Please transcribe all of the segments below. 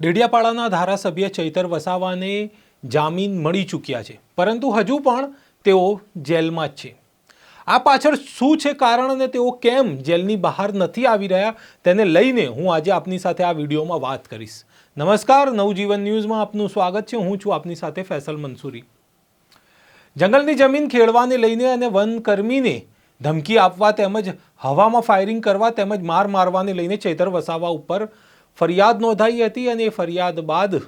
ડેડિયાપાડાના ધારાસભ્ય ચૈતર વસાવાને જામીન મળી ચૂક્યા છે. પરંતુ હજુ પણ તેઓ જેલમાં જ છે. આ પાછળ શું છે કારણ અને તેઓ કેમ જેલની બહાર નથી આવી રહ્યા તેને લઈને હું આજે આપની સાથે આ વિડીયોમાં વાત કરીશ. નમસ્કાર, નવજીવન ન્યૂઝમાં આપનું સ્વાગત છે. હું છું આપની સાથે ફેસલ મંસૂરી. જંગલની જમીન ખેડવાને લઈને અને વનકર્મીને ધમકી આપવા તેમજ હવામાં ફાયરિંગ કરવા તેમજ માર મારવાને લઈને ચૈતર વસાવા ઉપર ફરિયાદ નોંધાઈ હતી અને એ ફરિયાદ બાદ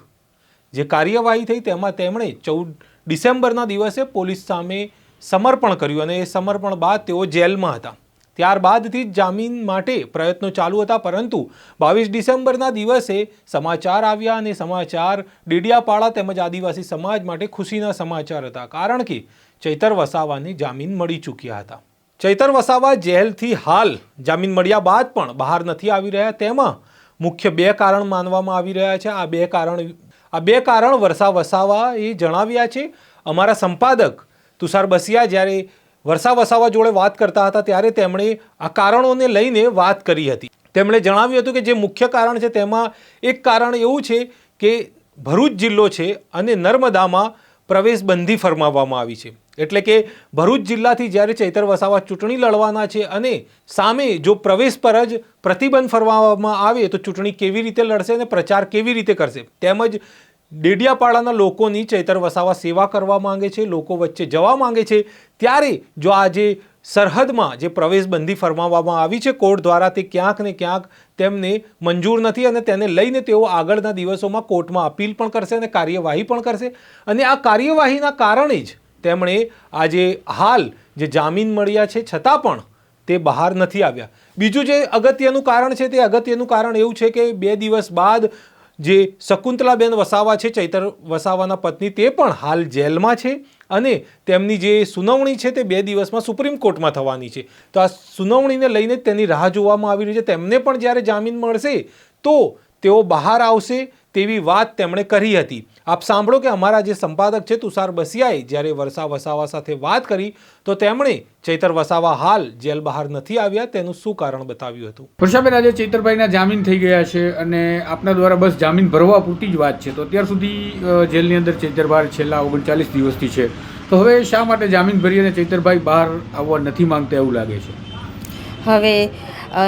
જે કાર્યવાહી થઈ તેમાં તેમણે ચૌદ ડિસેમ્બરના દિવસે પોલીસ સામે સમર્પણ કર્યું અને એ સમર્પણ બાદ તેઓ જેલમાં હતા. ત્યારબાદથી જ જામીન માટે પ્રયત્નો ચાલુ હતા, પરંતુ બાવીસ ડિસેમ્બરના દિવસે સમાચાર આવ્યા અને સમાચાર ડેડિયાપાડા તેમજ આદિવાસી સમાજ માટે ખુશીના સમાચાર હતા, કારણ કે ચૈતર વસાવાને જામીન મળી ચૂક્યા હતા. ચૈતર વસાવા જેલથી હાલ જામીન મળ્યા બાદ પણ બહાર નથી આવી રહ્યા. તેમાં મુખ્ય બે કારણ માનવામાં આવી રહ્યા છે. આ બે કારણ, આ બે કારણ વર્ષા વસાવા એ જણાવ્યા છે. અમારા સંપાદક તુષાર બસિયા જ્યારે વર્ષા વસાવા જોડે વાત કરતા હતા ત્યારે તેમણે આ કારણોને લઈને વાત કરી હતી. તેમણે જણાવ્યું હતું કે જે મુખ્ય કારણ છે તેમાં એક કારણ એવું છે કે ભરૂચ જિલ્લો છે અને નર્મદામાં પ્રવેશબંધી ફરમાવવામાં આવી છે. એટલે કે ભરૂચ જિલ્લાથી જ્યારે ચૈતર વસાવા ચૂંટણી લડવાના છે અને સામે જો પ્રવેશ પર જ પ્રતિબંધ ફરમાવવામાં આવે તો ચૂંટણી કેવી રીતે લડશે અને પ્રચાર કેવી રીતે કરશે? તેમજ ડેડિયાપાડાના લોકોની ચૈતર વસાવા સેવા કરવા માંગે છે, લોકો વચ્ચે જવા માંગે છે. ત્યારે જો આજે સરહદમાં જે પ્રવેશબંધી ફરમાવવામાં આવી છે, કોર્ટ દ્વારા તે ક્યાંક ને ક્યાંક તેમને મંજૂર નથી અને તેને લઈને તેઓ આગળના દિવસોમાં કોર્ટમાં અપીલ પણ કરશે અને કાર્યવાહી પણ કરશે. અને આ કાર્યવાહીના કારણે જ તેમણે આજે હાલ જે જામીન મળ્યા છે, છતાં પણ તે બહાર નથી આવ્યા. બીજું જે અગત્યનું કારણ છે, તે અગત્યનું કારણ એવું છે કે બે દિવસ બાદ જે શકુંતલાબેન વસાવા છે, ચૈતર વસાવાના પત્ની, તે પણ હાલ જેલમાં છે અને તેમની જે સુનાવણી છે, તે બે દિવસમાં સુપ્રીમ કોર્ટમાં થવાની છે. તો આ સુનાવણીને લઈને તેની રાહ જોવામાં આવી રહી છે. તેમને પણ જ્યારે જામીન મળશે, તો તેઓ બહાર આવશે તેવી વાત તેમણે કરી હતી. આપ સાંભળો કે અમારા જે સંપાદક છે તુષાર બસિયાએ જ્યારે વર્ષા વસાવા સાથે વાત કરી તો તેમણે ચૈતર વસાવા હાલ જેલ બહાર નથી આવ્યા તેનું શું કારણ બતાવ્યું હતું? વર્ષાબેન આજે ચૈતરભાઈના જામીન થઈ ગયા છે અને આપના દ્વારા બસ જામીન ભરવા પૂરતી જ વાત છે. તો અત્યાર સુધી જેલની અંદર ચૈતરભાઈ છેલ્લા ઓગણચાલીસ દિવસથી છે. તો હવે શા માટે જામીન ભરી અને ચૈતરભાઈ બહાર આવવા નથી માંગતા એવું લાગે છે? હવે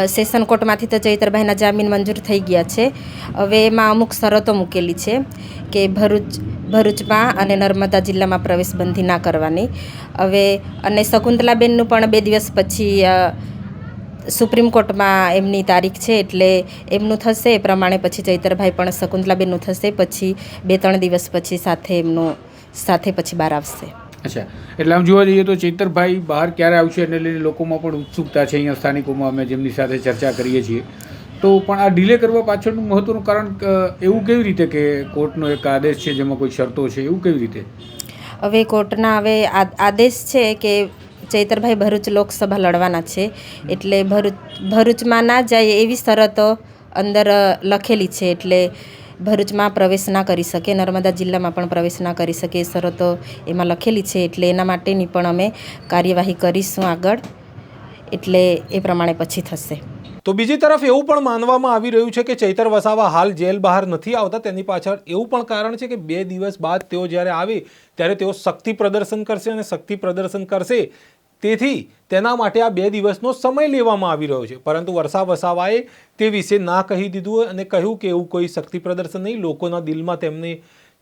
સેશન કોર્ટમાંથી તો ચૈતરભાઈના જામીન મંજૂર થઈ ગયા છે. હવે એમાં અમુક શરતો મૂકેલી છે કે ભરૂચ, ભરૂચમાં અને નર્મદા જિલ્લામાં પ્રવેશબંધી ના કરવાની. હવે, અને શકુંતલાબેનનું પણ બે દિવસ પછી સુપ્રીમ કોર્ટમાં એમની તારીખ છે એટલે એમનું થશે. એ પ્રમાણે પછી ચૈતરભાઈ પણ શકુંતલાબેનનું થશે. પછી બે ત્રણ દિવસ પછી સાથે એમનું, સાથે પછી બહાર આવશે. અચ્છા. એટલે આમ જોવા જઈએ તો ચૈતરભાઈ બહાર ક્યારે આવશે એને લઈને લોકોમાં પણ ઉત્સુકતા છે અહીંયા સ્થાનિકોમાં અમે જેમની સાથે ચર્ચા કરીએ છીએ. તો પણ આ ડિલે કરવા પાછળનું મહત્વનું કારણ એવું કેવી રીતે કે કોર્ટનો એક આદેશ છે જેમાં કોઈ શરતો છે, એવું કેવી રીતે? હવે કોર્ટના હવે આદેશ છે કે ચૈતરભાઈ ભરૂચ લોકસભા લડવાના છે. એટલે ભરૂચ, ભરૂચમાં ના જાય એવી શરતો અંદર લખેલી છે. એટલે ભરૂચમાં પ્રવેશ ના કરી શકે, નર્મદા જિલ્લામાં પણ પ્રવેશ ના કરી શકે એ શરતો એમાં લખેલી છે. એટલે એના માટેની પણ અમે કાર્યવાહી કરીશું આગળ. એટલે એ પ્રમાણે પછી થશે. તો બીજી તરફ એવું પણ માનવામાં આવી રહ્યું છે કે ચૈતર વસાવા હાલ જેલ બહાર નથી આવતા. તેની પાછળ એવું પણ કારણ છે કે બે દિવસ બાદ તેઓ જ્યારે આવે ત્યારે તેઓ શક્તિ પ્રદર્શન કરશે અને શક્તિ પ્રદર્શન કરશે. તેથી તેના માટે આ બે દિવસનો સમય લેવામાં આવી રહ્યો છે. પરંતુ વર્ષા વસાવાએ તે વિશે ના કહી દીધું અને કહ્યું કે એવું કોઈ શક્તિ પ્રદર્શન નહીં. લોકોના દિલમાં તેમને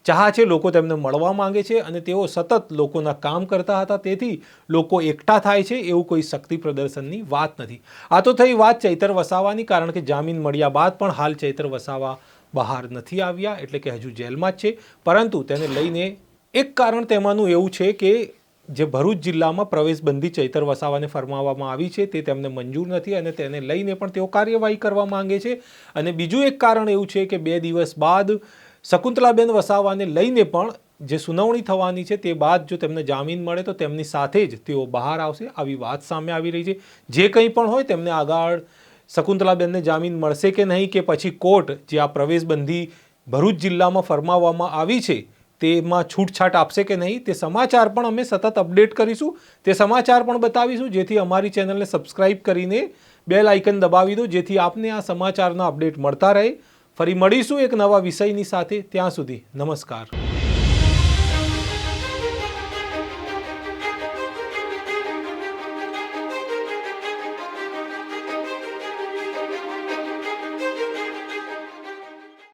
ચાહ છે, લોકો તેમને મળવા માંગે છે અને તેઓ સતત લોકોના કામ કરતા હતા. તેથી લોકો એકઠા થાય છે એવું કોઈ શક્તિ પ્રદર્શનની વાત નથી. આ તો થઈ વાત ચૈતર વસાવાની, કારણ કે જામીન મળ્યા બાદ પણ હાલ ચૈતર વસાવા બહાર નથી આવ્યા, એટલે કે હજુ જેલમાં જ છે. પરંતુ તેને લઈને એક કારણ તેમાંનું એવું છે કે જે ભરૂચ જિલ્લામાં પ્રવેશબંધી ચૈતર વસાવાને ફરમાવવામાં આવી છે, તે તેમને મંજૂર નથી અને તેને લઈને પણ તેઓ કાર્યવાહી કરવા માંગે છે. અને બીજું એક કારણ એવું છે કે બે દિવસ બાદ શકુંતલાબેન વસાવાને લઈને પણ જે સુનાવણી થવાની છે, તે બાદ જો તેમને જામીન મળે તો તેમની સાથે જ તેઓ બહાર આવશે આવી વાત સામે આવી રહી છે. જે કંઈ પણ હોય તેમને આગળ શકુંતલાબેનને જામીન મળશે કે નહીં કે પછી કોર્ટ જે આ પ્રવેશબંધી ભરૂચ જિલ્લામાં ફરમાવવામાં આવી છે તેમાં છૂટછાટ આપશે કે નહીં તે સમાચાર પણ અમે સતત અપડેટ કરીશું. તે સમાચાર પણ બતાવીશું, જેથી અમારી ચેનલને સબસ્ક્રાઇબ કરીને બેલ આઇકન દબાવી દો, જેથી આપને આ સમાચારના અપડેટ મળતા રહે. ફરી મળીશું એક નવા વિષયની સાથે. ત્યાં સુધી નમસ્કાર.